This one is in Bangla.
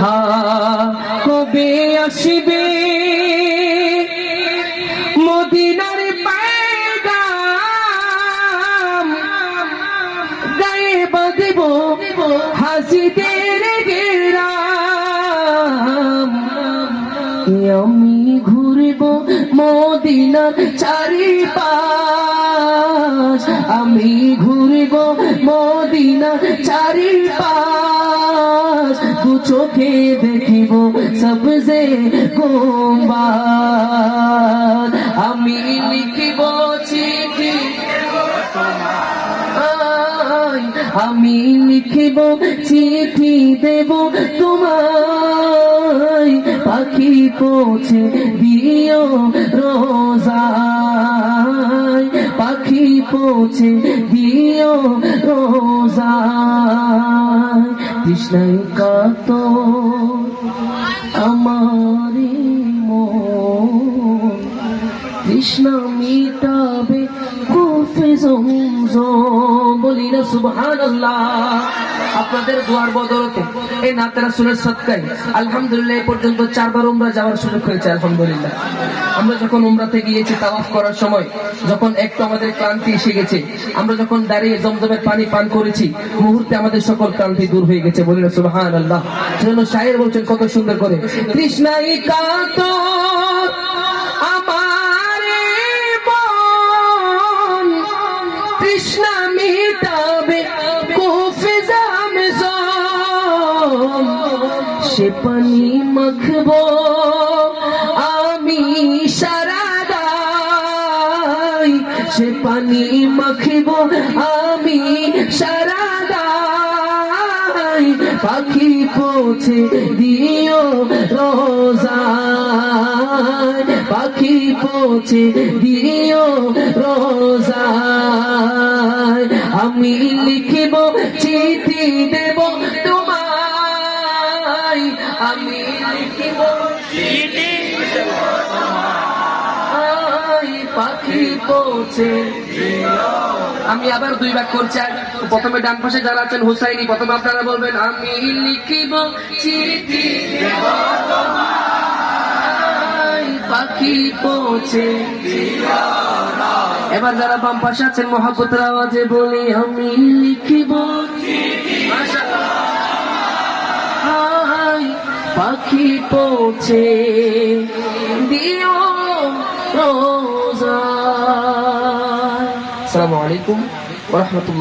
হা কবে আসবে? মদিনার পায়গাম গায়ে বাঁধব হাসিদের গেরাম। আমি ঘুরব মদিনার চারিপাশ। আমি ঘুরব মদিনার চারিপাশ। দু চোখে দেখিব সবজে গোম্বার আমি লিখিব চিঠি আমি লিখিব চিঠি দেব তোমায় পাখি পৌঁছে দিও রোজায় পাখি পৌঁছে দিও রোজায় কৃষ্ণাই কাত আমারি কৃষ্ণ মিটাবে জমজম আমরা যখন একটু আমাদের ক্লান্তি এসে গেছে, আমরা যখন দাঁড়িয়ে জমজমের পানি পান করেছি, মুহূর্তে আমাদের সকল ক্লান্তি দূর হয়ে গেছে, বলি না সুবহানাল্লাহ। সেজন্য বলছেন কত সুন্দর করে, কৃষ্ণাই কৃষ্ণ মিটাবে কুফে জামজম সে পানি মাখবো, আমি সারাদাই সে পানি মাখবো, আমি সারাদাই পাখি পৌঁছে দিও পাখি পৌঁছে দিও রোজায়। আমি লিখিব চিঠি দেব তোমায়। আমি লিখিব চিঠি পাখি পৌঁছে আমি আবার দুই ভাগ করছি। প্রথমে ডান পাশে যারা আছেন হুসাইনি প্রথমে আপনারা বলবেন আমি লিখিব চিঠি দেব তোমায়, পাখি পৌঁছে। এবার যারা বাম পাশে আছেন মহাপুত্র আওয়াজে বলি আমি লিখিব। পাখি পৌঁছে। দিও রোজা। আসসালামু আলাইকুম ওয়া রাহমাতুল্লাহ।